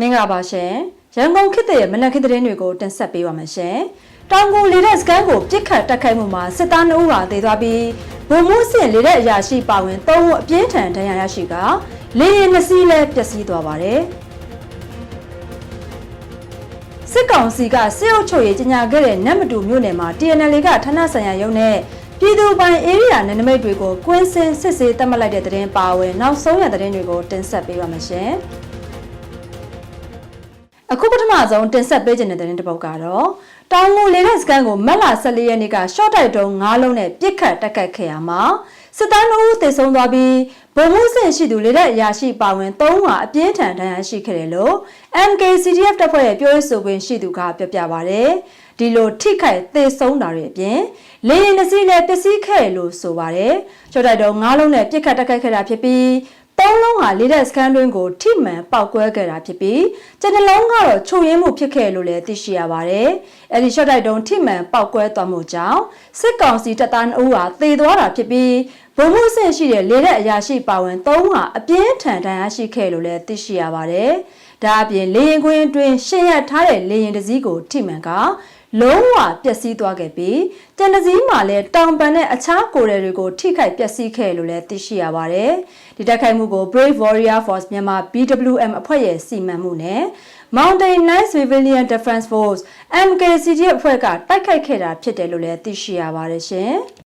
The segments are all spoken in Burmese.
မင်္ဂလာပါရှင်ရန်ကုန်ခေတ်ရဲ့မနက်ခင်းသတင်းတွေကိုတင်ဆက်ပေးပါမယ်ရှင်တောင်ကုန်လေတဲ့စကန်ကိုပြစ်ခတ်တက်ခိုက်မှုမှာစစ်သားနှုတ်ဟာသေသွားပြီးဗိုလ်မှူးစင်လေတဲ့အရာရှိပါဝင်၃ဦးအပြင်းထန်ဒဏ်ရာရရှိကလေရင်နှစ်စီးလည်းပျက်စီးသွားပါတယ်စစ်ကောင်စီကစစ်အုပ်ချုပ်ရေးကြီးညာခဲ့တဲ့နတ်မတူမြို့နယ်မှာ TNL ကဌာနဆိုင်ရာရုံးနဲ့ပြည်သူပိုင် area နယ်နိမိတ်တွေကိုကွင်းစင်စစ်ဆေးတတ်မှတ်လိုက်တဲ့သတင်းပါဝင်နောက်ဆုံးရသတင်းတွေကိုတင်ဆက်ပေးပါမယ်ရှင်။ အခုပထမဆုံးတင်ဆက်ပေးခြင်းတဲ့သတင်းတစ်ပုဒ်ကတော့တောင်ငူလေတဲ့စကန်ကိုမက်လာ14ရက်နေ့ကရှော့တိုက်တုံး9လုံးနဲ့ပြစ်ခတ်တက်ခတ်ခဲ့ရမှာစစ်သားနှုတ်သေဆုံးသွားပြီးဗိုလ်မှူးဆင့်ရှိသူလေတဲ့အရာရှိပါဝင်3ဟာအပြင်းထန်ဒဏ်ရာရှိခဲ့တယ်လို့ MKCDF တပ်ဖွဲ့ရဲ့ပြောရေးဆိုခွင့်ရှိသူကပြောပြပါဗျ။ဒီလိုထိခိုက်သေဆုံးတာတွေအပြင်လေရင်တစ်စီးလည်းပျက်စီးခဲ့လို့ဆိုပါတယ်။ရှော့တိုက်တုံး9လုံးနဲ့ပြစ်ခတ်တက်ခတ်ခဲ့တာဖြစ်ပြီး သုံးလုံးဟာလေးတဲ့စကန်တွင်းကိုထိမှန်ပောက်ကွဲခဲ့တာဖြစ်ပြီးကျန်တစ်လုံးကတော့ချုပ်ရင်းမှုဖြစ်ခဲ့လို့လည်းသိရှိရပါတယ်။အဲဒီ short တိုက်တုံးထိမှန်ပောက်ကွဲသွားမှုကြောင့်စစ်ကောင်စီတပ်သား2ဦးဟာသေသွားတာဖြစ်ပြီးဗိုလ်မှူးဆင့်ရှိတဲ့လေးတဲ့အရာရှိပါဝင်3ဟာအပြင်းထန်ဒဏ်ရာရှိခဲ့လို့လည်းသိရှိရပါတယ်။ဒါအပြင်လေရင်ကွင်းအတွင်းရှင်းရထားတဲ့လေရင်တစည်းကိုထိမှန်က လုံးဝပျက်စီးသွားခဲ့ပြီးတန်တစည်းမှာလည်းတောင်ပန်နဲ့အခြားကိုယ်တွေကိုထိခိုက်ပျက်စီးခဲ့လို့လည်းသိရှိရပါတယ်။ဒီတိုက်ခိုက်မှုကို Brave Warrior Force မြန်မာ BWM အဖွဲ့ရဲ့စီမံမှုနဲ့ Mountain Knights Civilian Defense Force MKCD အဖွဲ့ကတိုက်ခိုက်ခဲ့တာဖြစ်တယ်လို့လည်းသိရှိရပါတယ်ရှင်။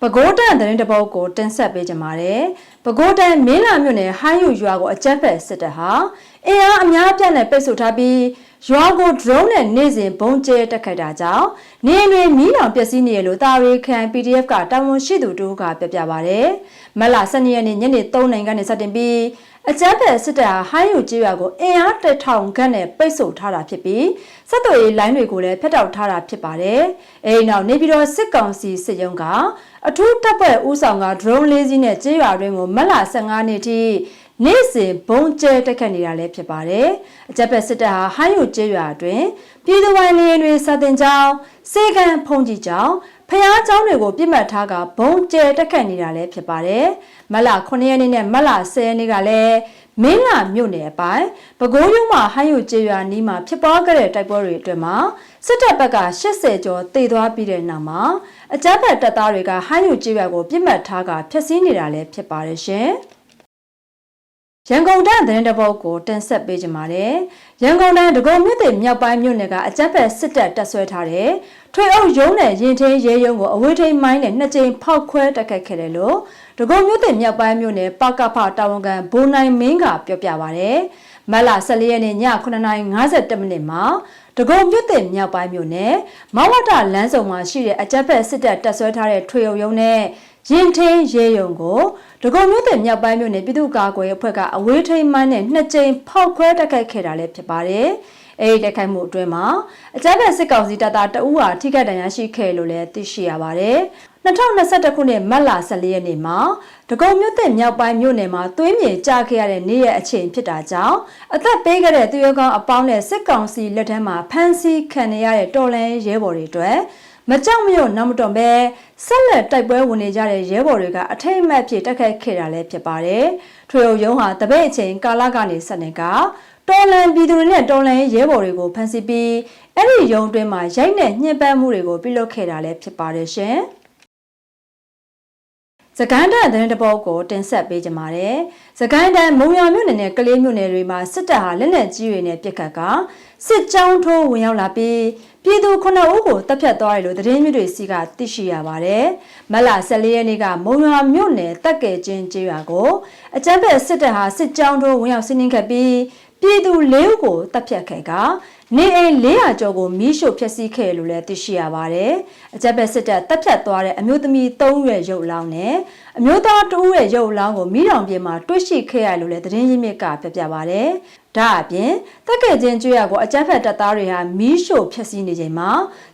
ပဲခူးတန်သတင်းတပုတ်ကိုတင်ဆက်ပေးကြပါမယ်။ပဲခူးတန်မင်းလာမြို့နယ်ဟိုင်းယူရွာကိုအကြမ်းဖက်စစ်တပ်ဟာအင်အားအများအပြားနဲ့ပိတ်ဆို့ထားပြီးရွာကို drone နဲ့နေ့စဉ်ဘုံကျဲတက်ခတ်တာကြောင့်နေအိမ်တွေမီးလောင်ပျက်စီးနေရလို့တာရီခံ PDF ကတာဝန်ရှိသူတို့ကပြောပြပါဗျ။မက်လာ12ရက်နေ့ညနေ3နိုင်ကနေစတင်ပြီးအကြမ်းဖက်စစ်တပ်ဟာဟိုင်းယူကျေးရွာကိုအင်အားတစ်ထောင်ခန့်နဲ့ပိတ်ဆို့ထားတာဖြစ်ပြီးစစ်တော်ရေးလိုင်းတွေကိုလည်းဖျက်တောက်ထားတာဖြစ်ပါတယ်။အဲဒီနောက်နေပြည်တော်စစ်ကောင်စီစစ်ရုံးကအထူးတပ်ဖွဲ့ဦးဆောင်က drone လေးစီးနဲ့ကျေးရွာတွင်ကိုမက်လာ15နှစ်ထိ နေ့စဉ်ဘုံကျဲတက်ခတ်နေတာလည်းဖြစ်ပါတယ်။အကြက်ဖက်စစ်တပ်ဟာဟိုင်းယူကျေးရွာအတွင်းပြည်သူပိုင်နေတွေစာတင်ကြောင်းစေကံဖုန်ကြီးကြောင်းဖျားเจ้าတွေကိုပြစ်မှတ်ထားကဘုံကျဲတက်ခတ်နေတာလည်းဖြစ်ပါတယ်။မလ9ရက်နေ့နဲ့မလ10ရက်နေ့ကလည်းမင်းလာမြို့နယ်အပိုင်းပဲခူးရုံမှာဟိုင်းယူကျေးရွာနီးမှာဖြစ်ပွားခဲ့တဲ့တိုက်ပွဲတွေအတွင်းမှာစစ်တပ်ဘက်က80ကျော်တေသွားပြီးတဲ့နောက်မှာအကြမ်းဖက်တပ်သားတွေကဟိုင်းယူကျေးရွာကိုပြစ်မှတ်ထားကဖျက်ဆီးနေတာလည်းဖြစ်ပါတယ်ရှင်။ ရန်ကုန်တိုင်းသတင်းတပုတ်ကိုတင်ဆက်ပေးကြပါမယ်။ရန်ကုန်တိုင်းဒဂုံမြို့နယ်မြောက်ပိုင်းမြို့နယ်ကအကြမ်းဖက်စစ်တပ်တပ်ဆွဲထားတဲ့ထွေအုပ်ရုံးနဲ့ရင်ထင်းရဲရုံးကိုအဝေးထိန်မိုင်းနဲ့နှစ်ကြိမ်ဖောက်ခွဲတိုက်ခိုက်ခဲ့တယ်လို့ဒဂုံမြို့နယ်မြောက်ပိုင်းမြို့နယ်ပကဖတာဝန်ခံဘိုးနိုင်မင်းကပြောပြပါဗျ။မလ14ရက်နေ့ည9:52မိနစ်မှာဒဂုံမြို့နယ်မြောက်ပိုင်းမြို့နယ်မဝတလမ်းစုံမှာရှိတဲ့အကြမ်းဖက်စစ်တပ်တပ်ဆွဲထားတဲ့ထွေအုပ်ရုံးနဲ့ ရင်ထင်းရဲရုံကိုဒဂုံမြို့နယ်မြောက်ပိုင်းမြို့နယ်ပြည်သူ့ကာကွယ်ရေးအဖွဲ့ကအဝေးထိန်မိုင်းနဲ့နှစ်ကြိမ်ဖောက်ခွဲတိုက်ခိုက်ခဲ့တာလည်းဖြစ်ပါတယ်။အဲဒီတိုက်ခိုက်မှုအတွင်းမှာအကြမ်းဖက်စစ်ကောင်စီတပ်သားတအူးဟာထိခိုက်ဒဏ်ရာရှိခဲ့လို့လည်းသိရှိရပါတယ်။2021ခုနှစ်မတ်လ14ရက်နေ့မှာဒဂုံမြို့နယ်မြောက်ပိုင်းမြို့နယ်မှာသွေးမြေကျခဲ့ရတဲ့နေ့ရက်အချိန်ဖြစ်တာကြောင့်အသက်ပေးခဲ့တဲ့သူရဲကောင်းအပေါင်းနဲ့စစ်ကောင်စီလက်ထက်မှာဖမ်းဆီးခံရတဲ့တော်လန်ရဲဘော်တွေအတွက် မကြောက်မရွံ့နောက်မတော်ပဲဆက်လက်တိုက်ပွဲဝင်နေကြတဲ့ရဲဘော်တွေကအထိတ်အမှတ်ဖြစ်တက်ခတ်ခဲ့တာလည်းဖြစ်ပါတယ်။ထွေအုပ်ရုံးဟာတပိတ်အချိန်ကာလကနေဆက်နေကတော်လန်ပြည်သူတွေနဲ့တော်လန်ရဲဘော်တွေကိုဖမ်းဆီးပြီးအဲ့ဒီရုံးတွင်းမှာရိုက်နှက်ညှဉ်းပန်းမှုတွေကိုပြုလုပ်ခဲ့တာလည်းဖြစ်ပါတယ်ရှင်။ စကိုင်းတန်သတင်းတပုတ်ကိုတင်ဆက်ပေးကြပါမယ်။စကိုင်းတန်မုံရမြို့နယ်နဲ့ကလေးမြို့နယ်တွေမှာစစ်တပ်ဟာလက်နက်ကြီးတွေနဲ့ပစ်ခတ်ကစစ်ကြောင်းထိုးဝင်ရောက်လာပြီးပြည်သူ9ဦးကိုတပ်ဖြတ်သွားတယ်လို့သတင်းမြစ်တွေစီကသိရှိရပါတယ်။မလ14ရက်နေ့ကမုံရွာမြို့နယ်တက်ကဲချင်းကျေးရွာကိုအကြမ်းဖက်စစ်တပ်ဟာစစ်ကြောင်းထိုးဝင်ရောက်စီးနင်းခဲ့ပြီး ပြည်သူ၄ဦးကိုတပ်ဖြတ်ခဲ့ကနေအိမ်400ကျော်ကိုမီးရှို့ဖျက်ဆီးခဲ့လို့လည်းသိရှိရပါတယ်။အကြက်ဘက်စစ်တပ်တပ်ဖြတ်သွားတဲ့အမျိုးသမီး3ရွယ်ရုပ်လောင်းနဲ့အမျိုးသား2ဦးရဲ့ရုပ်လောင်းကိုမီးတောင်ပြင်မှာတွေ့ရှိခဲ့ရလို့လည်းသတင်းရင်းမြစ်ကပြပြပါတယ်။ဒါအပြင်တက်ကဲချင်းကျွရကိုအကြက်ဖက်တပ်သားတွေဟာမီးရှို့ဖျက်ဆီးနေချိန်မှာ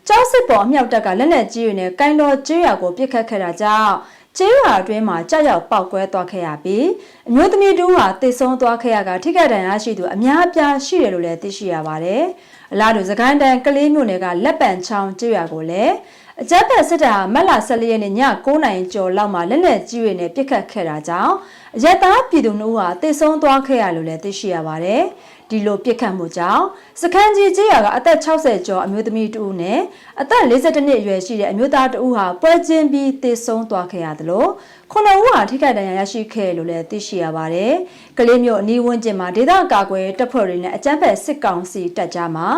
ကြောက်စစ်ပေါ်အမြောက်တပ်ကလက်နက်ကြီးတွေနဲ့ကိုင်းတော်ကျွရကိုပစ်ခတ်ခဲ့တာကြောင့် ကျေးရွာအတွင်းမှာကြောက်ရောက်ပောက်ကွဲသွားခဲ့ရပြီးအမျိုးသမီးတူဟာတည်ဆုံးသွားခဲ့ရကထိခိုက်ဒဏ်ရာရှိသူအများအပြားရှိတယ်လို့လည်းသိရှိရပါတယ်။အလားတူစကိုင်းတိုင်းကလေးမြို့နယ်ကလက်ပံချောင်းကျေးရွာကိုလည်း အကြမ်းဖက်စစ်တပ်ဟာမတ်လ14ရက်နေ့ည9:00နာရီကျော်လောက်မှာလက်နက်ကြီးတွေနဲ့ပစ်ခတ်ခဲ့တာကြောင့်အရက်သားပြည်သူနှုတ်ဟာတိတ်ဆုံးသွားခဲ့ရလို့လည်းသိရှိရပါတယ်။ဒီလိုပစ်ခတ်မှုကြောင့်စခန်းကြီးကျေးရွာကအသက်60ကျော်အမျိုးသမီးတဦးနဲ့အသက်52နှစ်အရွယ်ရှိတဲ့အမျိုးသားတဦးဟာပွဲချင်းပြီးတိတ်ဆုံးသွားခဲ့ရတယ်လို့ခုနဦးဟာထိခိုက်ဒဏ်ရာရရှိခဲ့လို့လည်းသိရှိရပါတယ်။ကလေးမျိုးအနီးဝန်းကျင်မှာဒေသကာကွယ်တပ်ဖွဲ့တွေနဲ့အကြမ်းဖက်စစ်ကောင်စီတပ်ကြားမှာ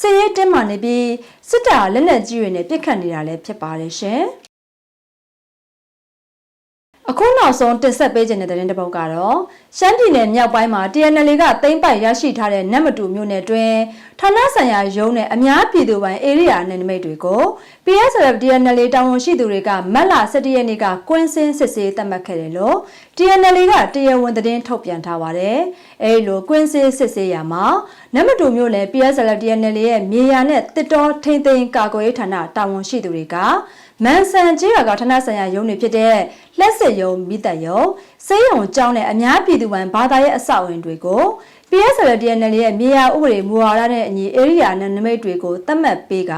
စစ်ရေးတင်းမာနေပြီးစစ်တပ်လက်နက်ကြီးတွေနဲ့ပစ်ခတ်နေတာလည်းဖြစ်ပါတယ်ရှင်။ အခုနောက်ဆုံးတင်ဆက်ပေးခြင်းတဲ့တဲ့တစ်ပုဒ်ကတော့ရှမ်းပြည်နယ်မြောက်ပိုင်းမှာ TNL ကသိမ်းပိုက်ရရှိထားတဲ့နတ်မတူမြို့နယ်တွင်ဌာနဆိုင်ရာရုံးနဲ့အများပြည်သူပိုင် area နယ်နိမိတ်တွေကို PSF TNL တာဝန်ရှိသူတွေကမတ်လ17ရက်နေ့ကကွင်းစင်းစစ်ဆေးသတ်မှတ်ခဲ့တယ်လို့ TNL ကတရားဝင်သတင်းထုတ်ပြန်ထားပါတယ်။အဲဒီလိုကွင်းစင်းစစ်ဆေးရမှာနတ်မတူမြို့နယ် PSF TNL ရဲ့မြေယာနဲ့တစ်တော်ထိမ့်သိမ်းကာကွယ်ရေးဌာနတာဝန်ရှိသူတွေက မန်ဆန်ကျေးရွာကဌာနဆိုင်ရာရုံးတွေဖြစ်တဲ့လက်စစ်ရုံးမိသက်ရုံးစေးရုံကျောင်းနဲ့အများပြည်သူပိုင်ဘာသာရေးအဆောက်အအုံတွေကို PSL DNL ရဲ့မြေယာဥပဒေမူဝါဒနဲ့အညီ area နဲ့နမိတ်တွေကိုသတ်မှတ်ပေးက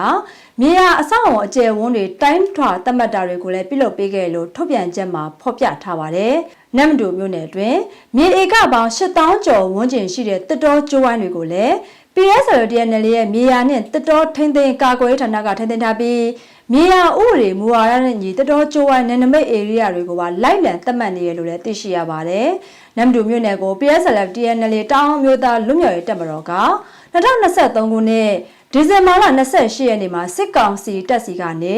မြေယာအဆောက်အအုံအကျယ်ဝန်းတွေတိုင်းထွာသတ်မှတ်တာတွေကိုလည်းပြုလုပ်ပေးခဲ့လို့ထုတ်ပြန်ချက်မှာဖော်ပြထားပါတယ်။နမ်ဒိုမြို့နယ်တွင်မြေဧကပေါင်း8000ကျော်ဝန်းကျင်ရှိတဲ့တစ်တော်ကျိုးဝိုင်းတွေကိုလည်း PSL DNL ရဲ့မြေယာနဲ့တစ်တော်ထိမ့်သိမ်းကာကွယ်ဌာနကထိမ့်သိမ်းထားပြီး မြေယာဥပဒေမူဝါဒနဲ့ညီတတော်ကျိုးဝိုင်းနယ်နိမိတ် area တွေကိုပါလိုက်လံသတ်မှတ်နေရလို့လည်းသိရှိရပါတယ်။နမ်ဒူမြို့နယ်ကို PSLF TNL တောင်းမျိုးသားလွတ်မြောက်ရေးတပ်မတော်က2023ခုနှစ်ဒီဇင်ဘာလ28ရက်နေ့မှာစစ်ကောင်စီတပ်စီကနေ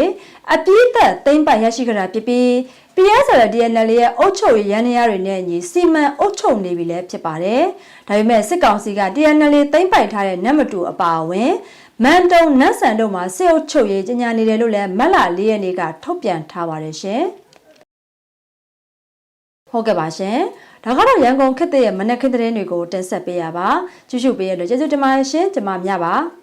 အပြည့်သက်သိမ်းပိုင်ရရှိကြတာဖြစ်ပြီး PSL DNL ရဲ့အုပ်ချုပ်ရေးရန်နေရတွေနဲ့ညီစီမံအုပ်ချုပ်နေပြီလည်းဖြစ်ပါတယ်။ဒါပေမဲ့စစ်ကောင်စီက TNL သိမ်းပိုင်ထားတဲ့နတ်မတူအပါအဝင်မန်တုံနတ်ဆန်တို့မှာစစ်အုပ်ချုပ်ရေးကြီးညာနေတယ်လို့လည်းမက်လာ၄ရက်နေ့ကထုတ်ပြန်ထားပါတယ်ရှင်။ဟုတ်ကဲ့ပါရှင်။ဒါကတော့ရန်ကုန်ခေတ်ရဲ့မနက်ခင်းသတင်းတွေကိုတင်ဆက်ပေးရပါ။ကြည့်ရှုပေးရလို့ကျေးဇူးတင်ပါတယ်ရှင်။ကျွန်မမြပါ။